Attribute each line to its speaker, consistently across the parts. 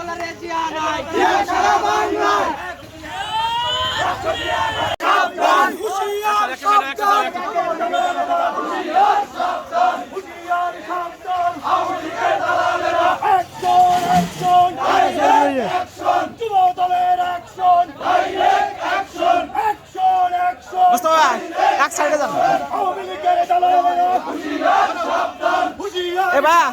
Speaker 1: বলারে জিয়া নাই।
Speaker 2: জিয়া সারা বাংলায়।
Speaker 1: সাবধান। হুশিয়ার সাবধান হুশিয়ার সাবধান হুশিয়ার সাবধান আওয়ামীকে দালালেরা
Speaker 2: অ্যাকশন অ্যাকশন অ্যাকশন যুব দলের action direct action action action
Speaker 3: Mustafa এক সাইডে যান
Speaker 2: আওয়ামী লীগের দালালেরা হুশিয়ার সাবধান হুশিয়ার
Speaker 3: এবার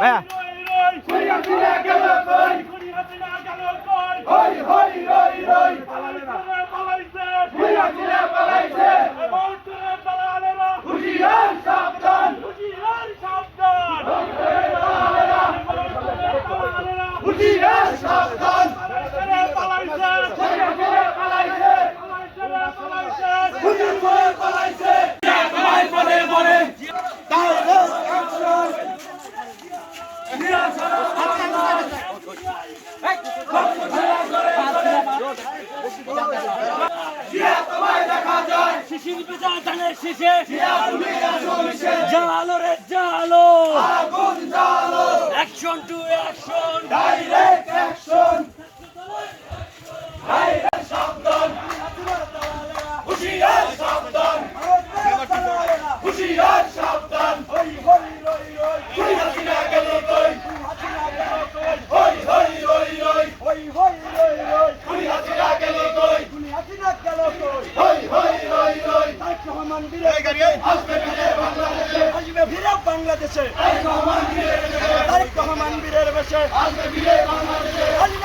Speaker 3: ভাইয়া?
Speaker 2: হই হই রই পালাইছে। পালাইছে। পালাইছে
Speaker 1: শিল্পী যা ধানের শীষে। জালো রে জালো অ্যাকশন টু অ্যাকশন
Speaker 2: ডাইরেক্ট গাড়িয়ে আসবে ফিরে বাংলাদেশে। তারেক রহমান বীরের বেশে। আসবে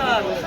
Speaker 2: আমাদের